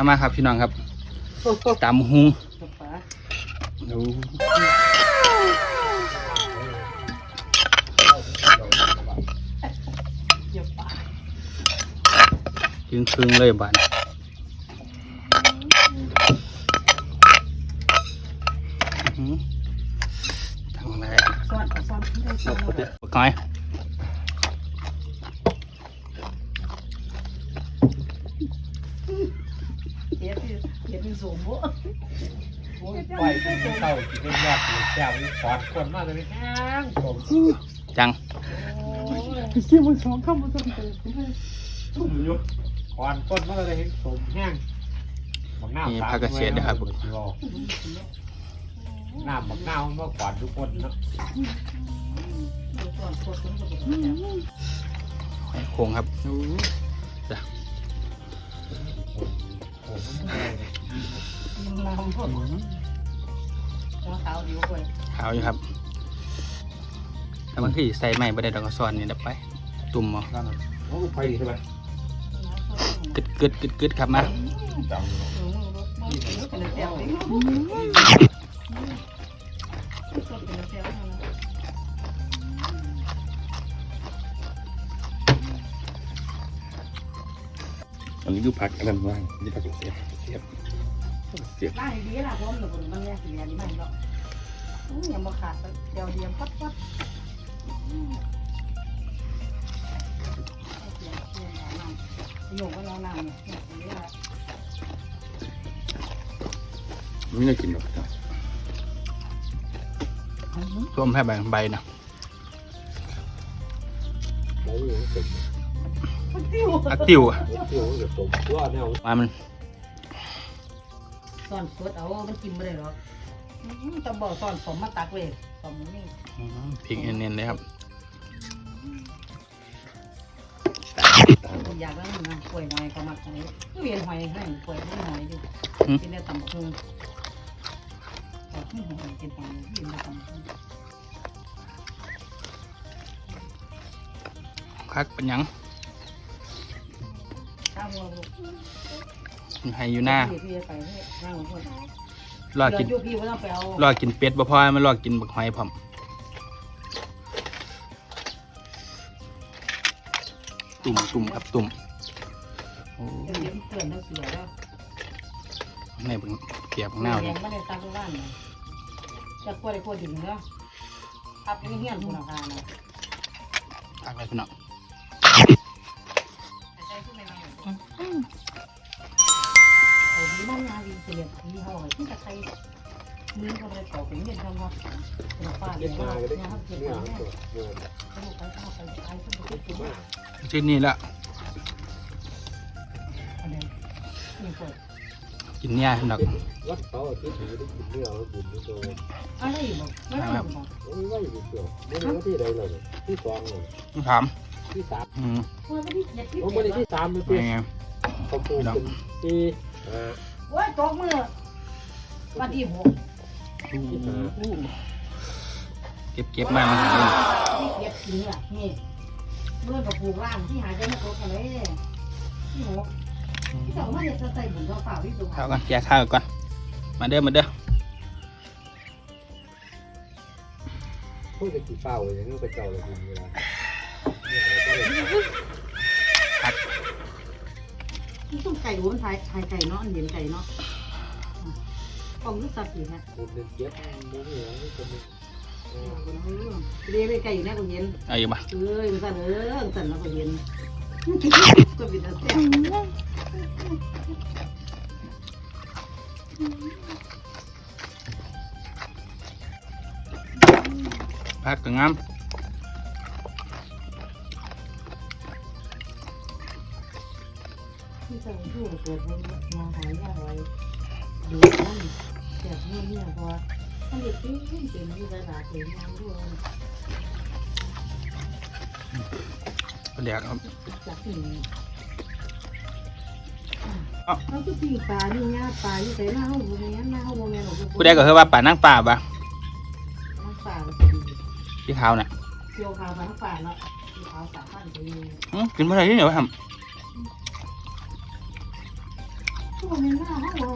มามาครับพี่น้องครับตำหุงดูยิงครึ่งเลยบานอื้อหือทางไหนซ้อนเอาซ้อนได้ซ้อนเอาปกน้อย เฮ็ดที่เฮ็ดที่ สูงบ่โอ้ยปล่อยกินเต่ากินเป็นยอดเลยแก้วนี่ขอดคนมากเลยแห้งผมจังเสียมันสองคำมันต้องเป็นชุ่มอยู่ขอดคนมากเลยเห็นผมแห้งบักหน้านี่ผักกระเฉดนะครับน้ำบักหน้ามันมาขวานทุกคนเนาะซ้อนโคตรก็บ่ได้หอยโข่งครับโอ้มัน ลาวพวกหัวขาวดีกว่าขาวอยู่ครับแต่บางทีใส่ไม่บ่ได้ดอกกระซอนนี่เดับไป ตุ่มเอานั่นน่ะโอ้ไปดีใช่ไหมกึดกึดกึดกึดครับมาจำเป็นแถวนี้เป็นแถวนะอันนี้ดูผักอะไรบ้างนี่ผักเสียบเสียบ เสียบบ้านดีล่ะผมหนูมันแยกสีอันนี้มันเนาะยังบ่ขาดเดียวเดียวปั๊บปั๊บหนูก็เรานำเนี่ยนี่แหละไม่ได้กินหรอกรวมให้ใบใบนะโอ้ยเสร็จติ้วอักติวอะเที่ยวเดี๋ยวผมว่าแนวมามัน ซ่อนสดเอา มันกินไม่ได้หรอกต้องบอกซ่อนสมมาตักเว้ยสมนี่อื้อหือพริกเนียนๆเลยครับอยากแล้วนะป่วยหน่อยก็มักนี้ก็เวียนหอยให้ป่วยไม่หน่อยดิกินได้ตำบักหุ่งแต่ที่หอยกินตำกินได้ตำบักหุ่งคักเป็นหยังข้าววัวลูก ให้อยู่หน้าพี่ไปนั่งหัวรอกินเดี๋ยวพี่ไม่ต้องไปเอารอกินเป็ดบ่พอให้มันรอกินบักหอยพร้อมตุ่มตุ่มครับตุ่มโอ้เดี๋ยวเพื่อนต้องเสียแล้วในเบิ่งเกียบข้างหน้าแรเลยงไม่ได้ตามบ้านนะจะกลัวได้กลัวถึงเนาะทับยังเฮี้ยนคุณอาคารนะตักเลยพี่น้อง เขาที่จะใช้มือเขาไปต่อเป็นเงินทำว่าเราป้าเย็เนี่ยนมาก็ได้นะครัเนื้เก็บอไว้ตัวเนื้อเขาไปเขาไปใช้ขึ้นไปเก็บไว้ชิ้นนี้ละอันนี้นี่เปิดกินเนี่ยพี่น้องวัดเสาร์อาทิตย์ถือได้กินเนื้อแล้วบุญนี่ตัวอะไรอยู่ไม่ได้หรอกโอ้ยว่าอยู่เดียวไม่รู้ว่าที่ใดเลยที่สองเลยถามที่สามอืมว่าไม่ได้เด็ดที่โอ้เด็ไม่ได้ดที่สามเลยเป็เพื่นอนไงเขาปลูกเป็นที่อ่าโอ้ยตกมือ วันที่หกเก็บเก็บมามันหาเลยที่เก็บกินอะนี่เมื่อกับปลูกร่างที่หายใจไม่ตกกันเลยที่หกที่สองว่าจะใส่บุญเราเปล่าที่สุดข้าวก่อนแกะข้าวก่อน มาเด้อมาเด้อพูดจะกี่เป้าอย่างนี้ก็เจ้าเลยบุญเวลาเนี่ยเราก็เลยต้องไก่หัวมันไทยไทยไก่เนาะอันเย็นไก่เนาะก องลูกสัตว์สีฮะบุญเดือนเจ็ดบุญเหนือนี่คนนึงเรียกไก่อยู่แน่กว่าเย็นเอาอยู่ปะเอ้ยมันสั่นเออสั่นแล้วก็เย็นก็เป็นแต่แซ่บพักก็งามที่สั่งชู้เกิดมันมาหายาไว้ดูมัน แต่เมื่อเนี่ยพอถ้าเด็กเป็นเป็นที่ระดับเป็นงานด้วยเดี๋ยวครับจากที่นี่เขาก็ปีปลาอยู่เนี่ยปลาอยู่ใส่หน้าห้องโรงเรียนหน้าห้องโรงเรียนของผู้ใดก็คือว่าป่านั่งป่าปะน้ำปลาที่ขาวน่ะเกี่ยวขาวน้ำปลาเนาะขาวสามพันไปอื้อกินเมื่อไหร่ที่เหนียวทช่วงนี้หน้าเขา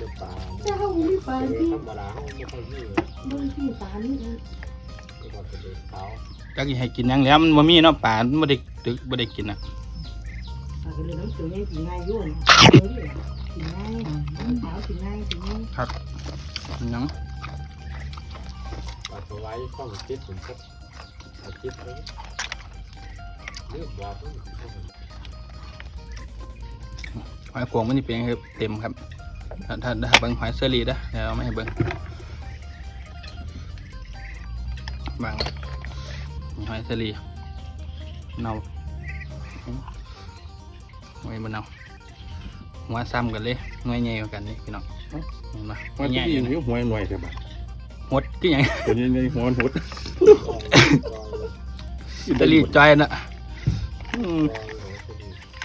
กจะปลาแต่เขาไม่ปลาเด็กที่ธรรมดาเขาไม่ค่อยมีบางที่ปลานี่นะไม่ว่าจะเด็กเขาจักสิให้กินหยังแล้วมันบ่มีเนาะป่ามันบ่ได้ตึกบ่ได้กินอะปลาก็เลยน้ำตัวนี้กินง่ายยุ่นกินง่ายขาวกินง่ายกินง่ายหยังปลาตัวไว้ต้องคิดผมก็เอาคิดเลยเลือกบอกมัน หอยโขงมันนี่เป็นครับเต็มครับ ถ้าถ้าถ้าเบิ่งหอยเซอรี่เด้อเดี๋ยวเอามาให้เบิ่งบางมีหอยเซอรี่เน่าไว้บนเน่าหัวซ้ำกันเลยหน่วยใหญ่กว่ากันนี่พี่น้องเห็นปะหน่มัวนยใหจะญ่มีอยู่นิ้นะวหัวหน่อยใช่ปะหดก็ยังตัวนี้ในหัวมันหดอิตาลีจอยน่ะอืม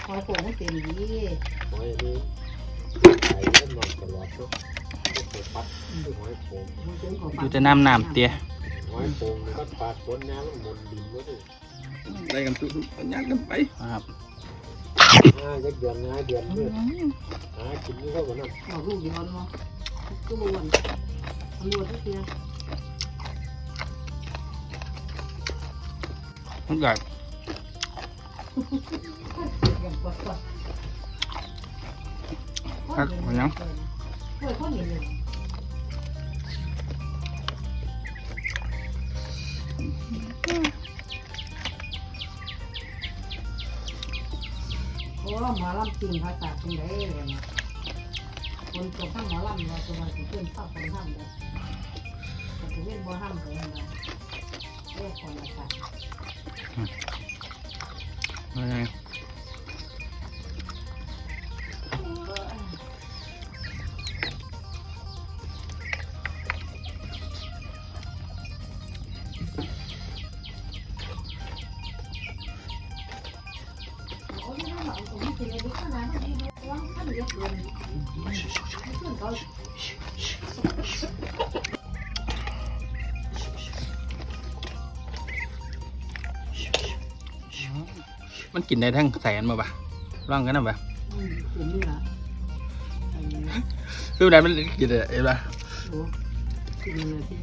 หอยโขงมันเต็มดีห อยนี่ไข่เล่นนอนตลอดเนาะหอยปัดหอยโป่งมันเป็นของอยู่จะน้ำน้ำเตี้ยหอยโป่งมันปาดฝนน้ำมันหมุนดินไว้ดิได้กันยักกันไปครับห้าเดือนห้าเดือนเมื่อหากินนี่เท่ากันนั่นบอกลูกย้อนมาก็บวนตำรวจทุกทีมันใหญ่ อย่างกว่าครับมันยังเฮ้ยเขาเห็นเลยโอ้หมอลำจริงภาษาตรงไหนเลยนะคนตกข้างหมอลำเราตัวมันถึงขึ้นเข้าคนห้ามเลยแต่ถึงเล่นบ่ห้ามเลยนะเรียกคนละค่ะมันยัง มันกินได้ทั้งแสนมาปะร่องกันนะปะอืมถึงนี่ละไอ้คือได้มันกินได้เห็นปะโอ้กินเลยที่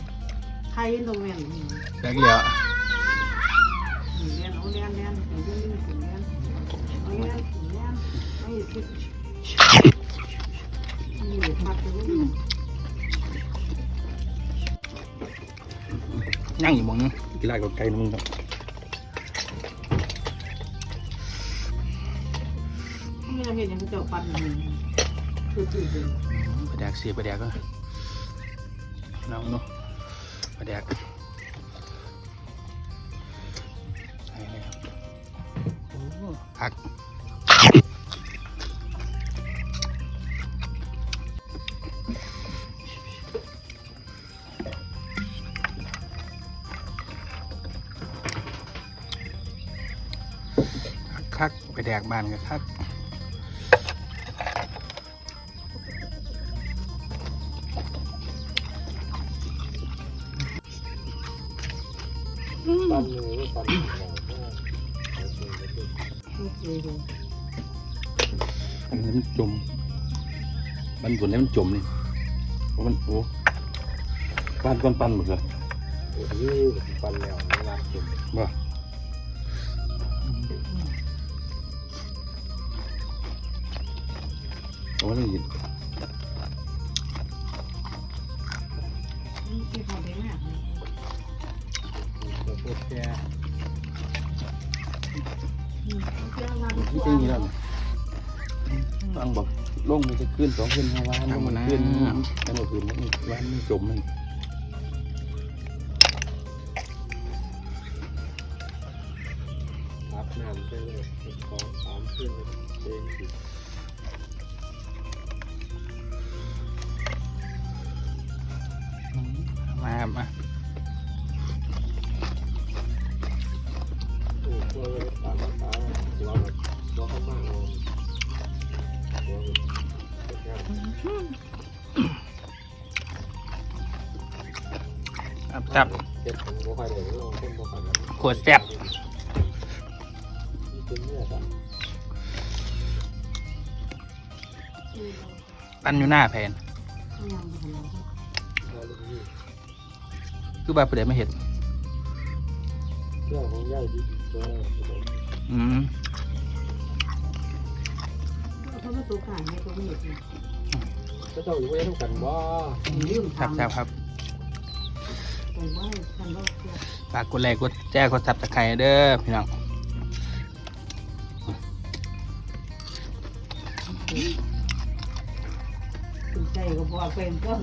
ไทยตรงแม่นนี่แบกเหลียวเรียนเอาเรียนเรียนถึงจะมีถึงเรียนเอาเรียนถึงเรียนไม่คิดมีเด็กมัดอยู่ นี่ย่างอยู่หมองนึงกีฬากับไก่นะมึงครับไม่ได้เห็นยังเจ้าปันนี่คือคือคือปลาแดกเสียปลาแดกก็ลองดูปลาแดกใส่เลยครับโอ้ผัก แดกบ้านกันคักปันนึ่งปันหนึ่งคือคืออันนี้มันจม มันบนนี้มันจมนี่เพราะมันโอ้ปานก้อนปันหมดเลยโอ้ยปันแล้วไม่รักกินบ่ เขาได้มากเลยตัวพวกแกอืมเจ้าวันที่งนี่แล้วบางบอกลงมันจะขึ้นสองขึ้นห้าวันลงมันขึ้นกันหมดขึ้นมันวันมันจมมันอาบน้ำไปเลยสองสามขึ้นเองสิมาครับ มาโอ้ตัวตามตาตัวตัวข้างล่างตัวครับจับเจ็บขวดแซ่บเป็นเนื้อสัตว์อืมปั้นอยู่หน้าแผน ไม่ยอมไปทำอะไรเอาลูกนี่คือแบบเปลี่ยนไม่เห็นเรื่องของย่ายดีตัวอืมเขาไม่ตัวขาดให้ตัวไม่เห็นก็เจ้าอยู่ไว้ต้องกันบ่ลืมครับทำครับครับแต่ว่าทำแล้วฝากกดไลค์กดแชร์กดซับสไครต์เด้อพี่น้องใจก็บอกเป็นก็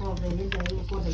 พอไปเห็นใจก็ได้